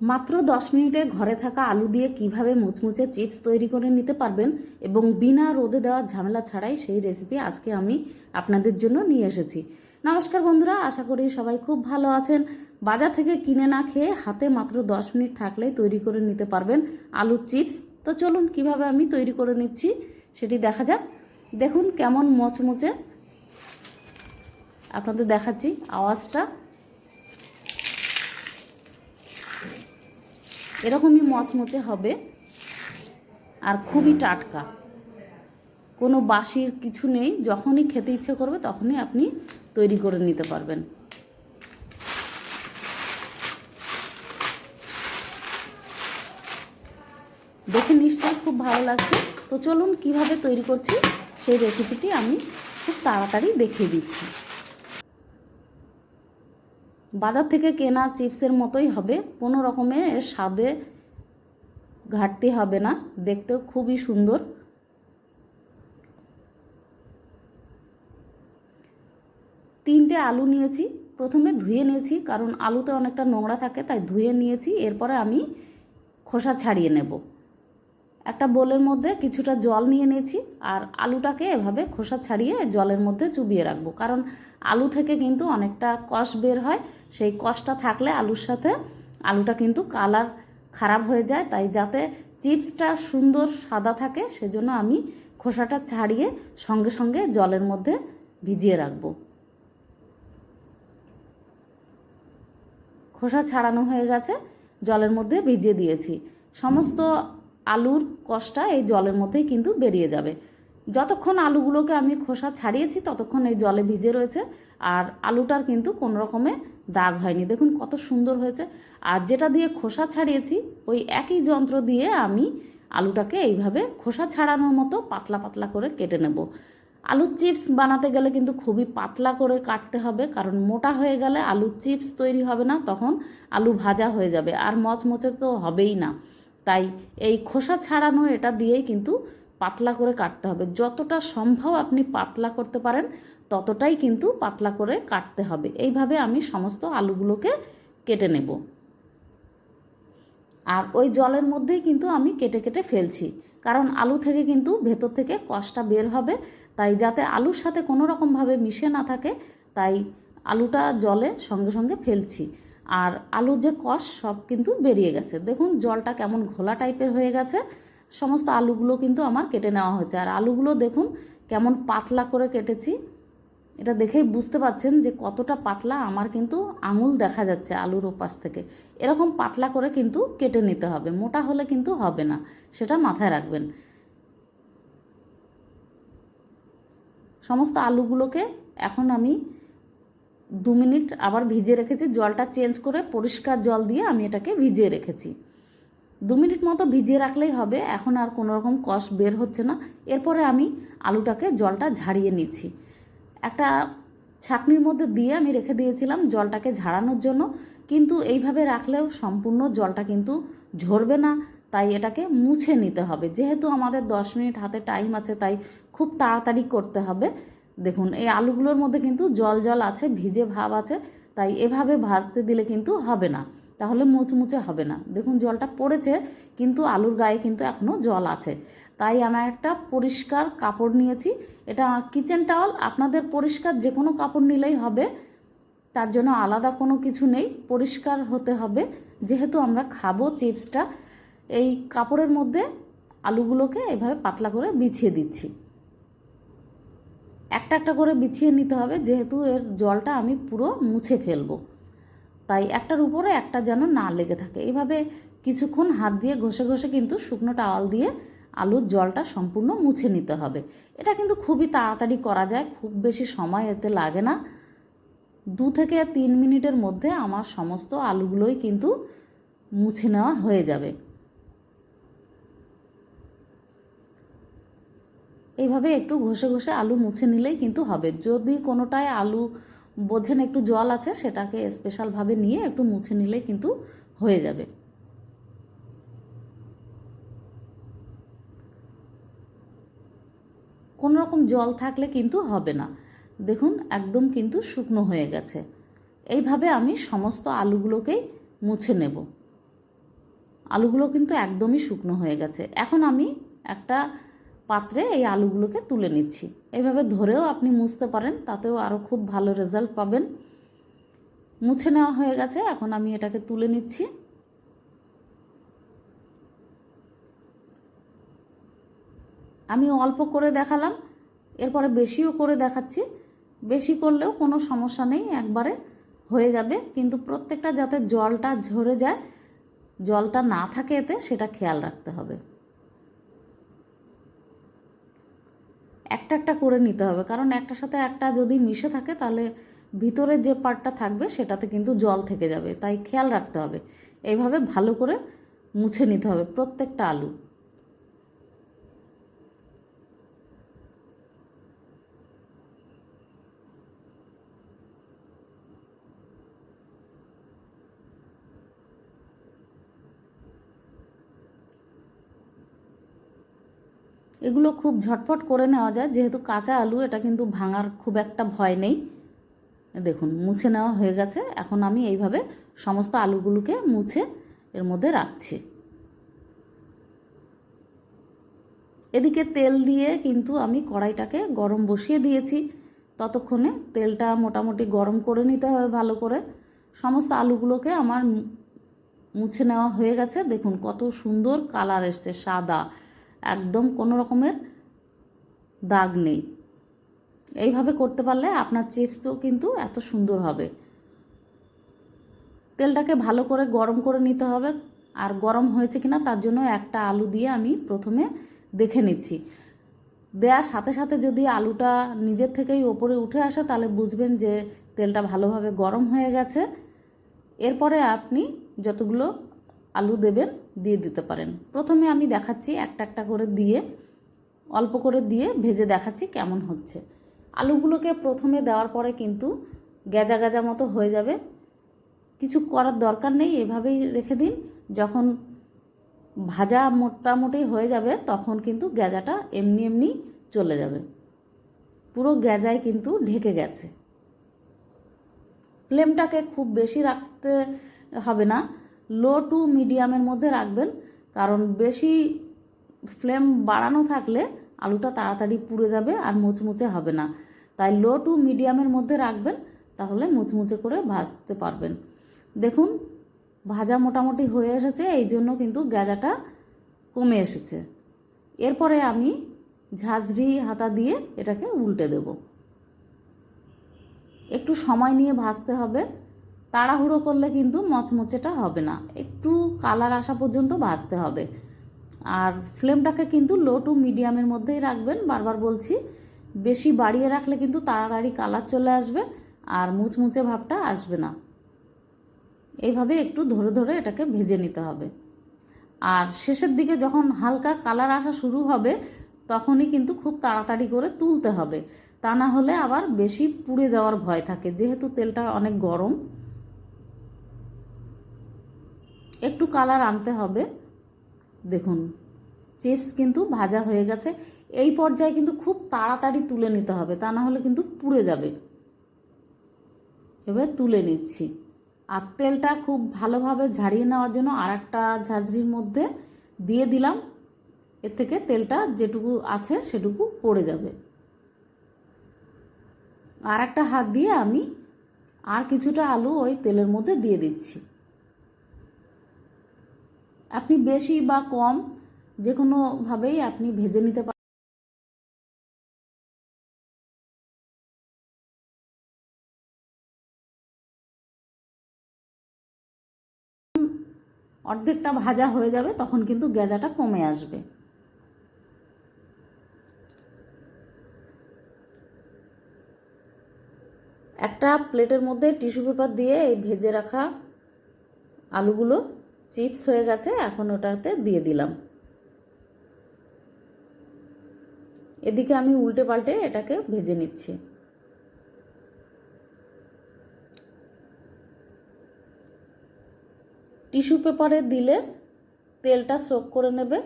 মাত্র দশ মিনিটে ঘরে থাকা আলু দিয়ে কীভাবে মুচমুচে চিপস তৈরি করে নিতে পারবেন এবং বিনা রোদে দেওয়ার ঝামেলা ছাড়াই সেই রেসিপি আজকে আমি আপনাদের জন্য নিয়ে এসেছি। নমস্কার বন্ধুরা, আশা করি সবাই খুব ভালো আছেন। বাজার থেকে কিনে না খেয়ে হাতে মাত্র দশ মিনিট থাকলেই তৈরি করে নিতে পারবেন আলুর চিপস। তো চলুন, কীভাবে আমি তৈরি করে নিচ্ছি সেটি দেখা যাক। দেখুন কেমন মচমচে। আপনাদের দেখাচ্ছি আওয়াজটা। এরকমই মচমচে হবে আর খুবই টাটকা। কোনো বাসির কিছু নেই, যখনই খেতে ইচ্ছে করবে তখনই আপনি তৈরি করে নিতে পারবেন। দেখে নিশ্চয়ই খুব ভালো লাগছে। তো চলুন কীভাবে তৈরি করছি সেই রেসিপিটি আমি খুব তাড়াতাড়ি দেখিয়ে দিচ্ছি। বাজার থেকে কেনা চিপসের মতোই হবে, কোনো রকমের এর স্বাদে ঘাটতি হবে না, দেখতেও খুবই সুন্দর। তিনটে আলু নিয়েছি, প্রথমে ধুয়ে নিয়েছি, কারণ আলুতে অনেকটা নোংরা থাকে, তাই ধুয়ে নিয়েছি, এরপরে আমি খোসা ছাড়িয়ে নেব। একটা বোলের মধ্যে কিছুটা জল নিয়ে নিয়েছি আর আলুটাকে এভাবে খোসা ছাড়িয়ে জলের মধ্যে চুবিয়ে রাখব। কারণ আলু থেকে কিন্তু অনেকটা কষ বের হয়, সেই কষটা থাকলে আলুর সাথে আলুটা কিন্তু কালার খারাপ হয়ে যায়। তাই যাতে চিপসটা সুন্দর সাদা থাকে, সেজন্য আমি খোসাটা ছাড়িয়ে সঙ্গে সঙ্গে জলের মধ্যে ভিজিয়ে রাখব। খোসা ছাড়ানো হয়ে গেছে, জলের মধ্যে ভিজিয়ে দিয়েছি। সমস্ত আলুর কষটা এই জলের মধ্যেই কিন্তু বেরিয়ে যাবে। যতক্ষণ আলুগুলোকে আমি খোসা ছাড়িয়েছি, ততক্ষণ এই জলে ভিজে রয়েছে আর আলুটার কিন্তু কোনো রকমে দাগ হয়নি। দেখুন কত সুন্দর হয়েছে। আর যেটা দিয়ে খোসা ছাড়িয়েছি, ওই একই যন্ত্র দিয়ে আমি আলুটাকে এইভাবে খোসা ছাড়ানোর মতো পাতলা পাতলা করে কেটে নেব। আলুর চিপস বানাতে গেলে কিন্তু খুবই পাতলা করে কাটতে হবে, কারণ মোটা হয়ে গেলে আলুর চিপস তৈরি হবে না, তখন আলু ভাজা হয়ে যাবে। আর মচমচে তো হবেই না। তাই এই খোসা ছাড়ানো এটা দিয়েই কিন্তু পাতলা করে কাটতে হবে। যতটা সম্ভব আপনি পাতলা করতে পারেন, ততটাই কিন্তু পাতলা করে কাটতে হবে। এইভাবে আমি সমস্ত আলুগুলোকে কেটে নেব। আর ওই জলের মধ্যেই কিন্তু আমি কেটে কেটে ফেলছি। কারণ আলু থেকে কিন্তু ভেতর থেকে কষটা বের হবে। তাই যাতে আলুর সাথে কোনো রকমভাবে মিশে না থাকে, তাই আলুটা জলে সঙ্গে সঙ্গে ফেলছি। আর আলুর যে কষ, সব কিন্তু বেরিয়ে গেছে। দেখুন, জলটা কেমন ঘোলা টাইপের হয়ে গেছে। সমস্ত আলুগুলো কিন্তু আমার কেটে নেওয়া হয়েছে। আর আলুগুলো দেখুন, কেমন পাতলা করে কেটেছি। এটা দেখেই বুঝতে পাচ্ছেন যে কতটা পাতলা আমার কিন্তু আঙুল দেখা যাচ্ছে আলুর ওপাশ থেকে। এরকম পাতলা করে কিন্তু কেটে নিতে হবে, মোটা হলে কিন্তু হবে না, সেটা মাথায় রাখবেন। সমস্ত আলুগুলোকে এখন আমি দু মিনিট আবার ভিজিয়ে রেখেছি, জলটা চেঞ্জ করে পরিষ্কার জল দিয়ে আমি এটাকে ভিজিয়ে রেখেছি। দু মিনিট মতো ভিজিয়ে রাখলেই হবে, এখন আর কোনো রকম কষ বের হচ্ছে না। এরপরে আমি আলুটাকে জলটা ঝাড়িয়ে নিচ্ছি। একটা ছাকনির মধ্যে দিয়ে আমি রেখে দিয়েছিলাম জলটাকে ঝাড়ানোর জন্য, কিন্তু এইভাবে রাখলেও সম্পূর্ণ জলটা কিন্তু ঝরবে না, তাই এটাকে মুছে নিতে হবে। যেহেতু আমাদের দশ মিনিট হাতে টাইম আছে, তাই খুব তাড়াতাড়ি করতে হবে। দেখুন, এই আলুগুলোর মধ্যে কিন্তু জল জল আছে, ভিজে ভাব আছে, তাই এভাবে ভাজতে দিলে কিন্তু হবে না। তাহলে মুচমুচে হবে না। দেখুন, জলটা পড়েছে, কিন্তু আলুর গায়ে কিন্তু এখনও জল আছে। তাই আমি একটা পরিষ্কার কাপড় নিয়েছি। এটা কিচেন টাওয়াল আপনাদের পরিষ্কার যে কোনো কাপড় নিলেই হবে। তার জন্য আলাদা কোনো কিছু নেই, পরিষ্কার হতে হবে। যেহেতু আমরা খাব চিপসটা, এই কাপড়ের মধ্যে আলুগুলোকে এভাবে পাতলা করে বিছিয়ে দিচ্ছি। একটা একটা করে বিছিয়ে নিতে হবে, যেহেতু এর জলটা আমি পুরো মুছে ফেলব। তাই একটার উপরে একটা যেন না লেগে থাকে। এইভাবে কিছুক্ষণ হাত দিয়ে ঘষে ঘষে কিন্তু শুকনো টাওয়াল দিয়ে আলুর জলটা সম্পূর্ণ মুছে নিতে হবে। এটা কিন্তু খুবই তাড়াতাড়ি করা যায়, খুব বেশি সময় এতে লাগে না। দু থেকে তিন মিনিটের মধ্যে আমার সমস্ত আলুগুলোই কিন্তু মুছে নেওয়া হয়ে যাবে। এইভাবে একটু ঘষে ঘষে আলু মুছে নিলেই কিন্তু হবে। যদি কোনোটায় আলু বোঝেন একটু জল আছে, সেটাকে স্পেশালভাবে নিয়ে একটু মুছে নিলে কিন্তু হয়ে যাবে। কোনো রকম জল থাকলে কিন্তু হবে না। দেখুন, একদম কিন্তু শুকনো হয়ে গেছে। এইভাবে আমি সমস্ত আলুগুলোকেই মুছে নেব। আলুগুলো কিন্তু একদমই শুকনো হয়ে গেছে। এখন আমি একটা পাত্রে এই আলুগুলোকে তুলে নিচ্ছি। এইভাবে ধরেও আপনি মুছতে পারেন, তাতেও আরও খুব ভালো রেজাল্ট পাবেন। মুছে নেওয়া হয়ে গেছে, এখন আমি এটাকে তুলে নিচ্ছি। আমি অল্প করে দেখালাম, এরপরে বেশিও করে দেখাচ্ছি। বেশি করলেও কোনো সমস্যা নেই, একবারে হয়ে যাবে। কিন্তু প্রত্যেকটা যাতে জলটা ঝরে যায়, জলটা না থাকে এতে, সেটা খেয়াল রাখতে হবে। একটা একটা করে নিতে হবে। কারণ একটার সাথে একটা যদি মিশে থাকে, তাহলে ভিতরে যে পার্টটা থাকবে, সেটাতে কিন্তু জল থেকে যাবে। তাই খেয়াল রাখতে হবে। এইভাবে ভালো করে মুছে নিতে হবে প্রত্যেকটা আলু। এগুলো খুব ঝটপট করে নেওয়া যায়। যেহেতু কাঁচা আলু, এটা কিন্তু ভাঙার খুব একটা ভয় নেই। দেখুন, মুছে নেওয়া হয়ে গেছে। এখন আমি এইভাবে সমস্ত আলুগুলোকে মুছে এর মধ্যে রাখছি। এদিকে তেল দিয়ে কিন্তু আমি কড়াইটাকে গরম বসিয়ে দিয়েছি। ততক্ষণে তেলটা মোটামুটি গরম করে নিতে হবে ভালো করে। সমস্ত আলুগুলোকে আমার মুছে নেওয়া হয়ে গেছে। দেখুন, কত সুন্দর কালার এসছে, সাদা। একদম কোনো রকমের দাগ নেই। এইভাবে করতে পারলে আপনার চিপসও কিন্তু এত সুন্দর হবে। তেলটাকে ভালো করে গরম করে নিতে হবে। আর গরম হয়েছে কিনা তার জন্য একটা আলু দিয়ে আমি প্রথমে দেখে নিচ্ছি। দেওয়ার সাথে সাথে যদি আলুটা নিজের থেকেই ওপরে উঠে আসে তাহলে বুঝবেন যে তেলটা ভালোভাবে গরম হয়ে গেছে। এরপরে আপনি যতগুলো আলু দেবেন, দিয়ে দিতে পারেন। প্রথমে আমি দেখাচ্ছি একটা একটা করে দিয়ে, অল্প করে দিয়ে ভেজে দেখাচ্ছি কেমন হচ্ছে। আলুগুলোকে প্রথমে দেওয়ার পরে কিন্তু গেজা গেজা মতো হয়ে যাবে। কিছু করার দরকার নেই, এভাবেই রেখে দিন। যখন ভাজা মোটামুটি হয়ে যাবে, তখন কিন্তু গেজাটা এমনি এমনি চলে যাবে। পুরো গেজায় কিন্তু ঢেকে গেছে। ফ্লেমটাকে খুব বেশি রাখতে হবে না। লো টু মিডিয়ামের মধ্যে রাখবেন, কারণ বেশি ফ্লেম বাড়ানো থাকলে আলুটা তাড়াতাড়ি পুড়ে যাবে আর মুচমুচে হবে না। তাই লো টু মিডিয়ামের মধ্যে রাখবেন, তাহলে মুচমুচে করে ভাজতে পারবেন। দেখুন, ভাজা মোটামুটি হয়ে এসেছে, এই জন্য কিন্তু গাজাটা কমে এসেছে। এরপরে আমি ঝাঁঝরি হাতা দিয়ে এটাকে উল্টে দেব। একটু সময় নিয়ে ভাজতে হবে। তাড়াহুড়ো করলে কিন্তু মচমচেটা হবে না। একটু কালার আসা পর্যন্ত ভাজতে হবে। আর ফ্লেমটাকে কিন্তু লো টু মিডিয়ামের মধ্যেই রাখবেন। বারবার বলছি, বেশি বাড়িয়ে রাখলে কিন্তু তাড়াতাড়ি কালার চলে আসবে আর মুচমুচে ভাবটা আসবে না। এইভাবে একটু ধরে ধরে এটাকে ভেজে নিতে হবে। আর শেষের দিকে যখন হালকা কালার আসা শুরু হবে, তখনই কিন্তু খুব তাড়াতাড়ি করে তুলতে হবে। তা না হলে আবার বেশি পুড়ে যাওয়ার ভয় থাকে। যেহেতু তেলটা অনেক গরম একটু কালার আনতে হবে। দেখুন চিপস কিন্তু ভাজা হয়ে গেছে। এই পর্যায়ে কিন্তু খুব তাড়াতাড়ি তুলে নিতে হবে, তা না হলে কিন্তু পুড়ে যাবে। এবার তুলে নিচ্ছি। আর তেলটা খুব ভালোভাবে ঝাড়িয়ে নেওয়ার জন্য আর একটা ঝাঁঝরির মধ্যে দিয়ে দিলাম। এর থেকে তেলটা যেটুকু আছে সেটুকু পড়ে যাবে। আর একটা হাত দিয়ে আমি আর কিছুটা আলু ওই তেলের মধ্যে দিয়ে দিচ্ছি। আপনি বেশি বা কম যে কোনোভাবেই আপনি ভেজে নিতে পারেন অর্ধেকটা ভাজা হয়ে যাবে, তখন কিন্তু গেজাটা কমে আসবে। একটা প্লেটের মধ্যে টিস্যু পেপার দিয়ে এই ভেজে রাখা আলুগুলো চিপস হয়ে গেছে, এখন ওটাতে দিয়ে দিলাম। এদিকে আমি উল্টে পাল্টে এটাকে ভেজে নিচ্ছি। টিস্যু পেপারে দিলে তেলটা সোক করে নেবে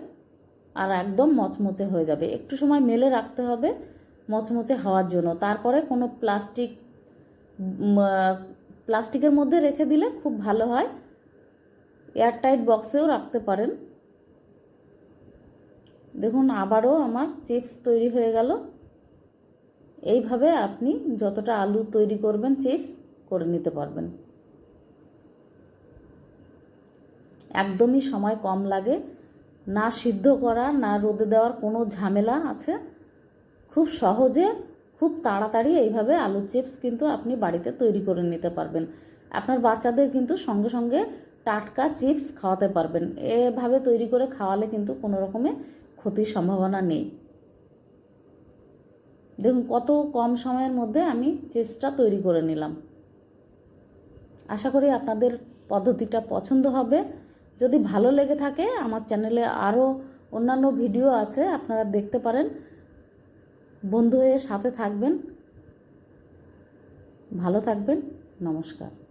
আর একদম মচমচে হয়ে যাবে। একটু সময় মেলে রাখতে হবে মচমচে হওয়ার জন্য। তারপরে কোনো প্লাস্টিক প্লাস্টিকের মধ্যে রেখে দিলে খুব ভালো হয়। এয়ারটাইট বক্সেও রাখতে পারেন। দেখুন, আবারও আমার চিপস তৈরি হয়ে গেল। এইভাবে আপনি যতটা আলু তৈরি করবেন, চিপস করে নিতে পারবেন। একদমই সময় কম লাগে, না সিদ্ধ করা, না রোদে দেওয়ার কোনো ঝামেলা আছে। খুব সহজে, খুব তাড়াতাড়ি এইভাবে আলুর চিপস কিন্তু আপনি বাড়িতে তৈরি করে নিতে পারবেন। আপনার বাচ্চাদের কিন্তু সঙ্গে সঙ্গে টাটকা চিপস খাওয়াতে পারবেন। এভাবে তৈরি করে খাওয়ালে কিন্তু কোনো রকমে ক্ষতির সম্ভাবনা নেই। দেখুন, কত কম সময়ের মধ্যে আমি চিপসটা তৈরি করে নিলাম। আশা করি আপনাদের পদ্ধতিটা পছন্দ হবে। যদি ভালো লেগে থাকে, আমার চ্যানেলে আরও অন্যান্য ভিডিও আছে, আপনারা দেখতে পারেন। বন্ধু হয়ে সাথে থাকবেন। ভালো থাকবেন। নমস্কার।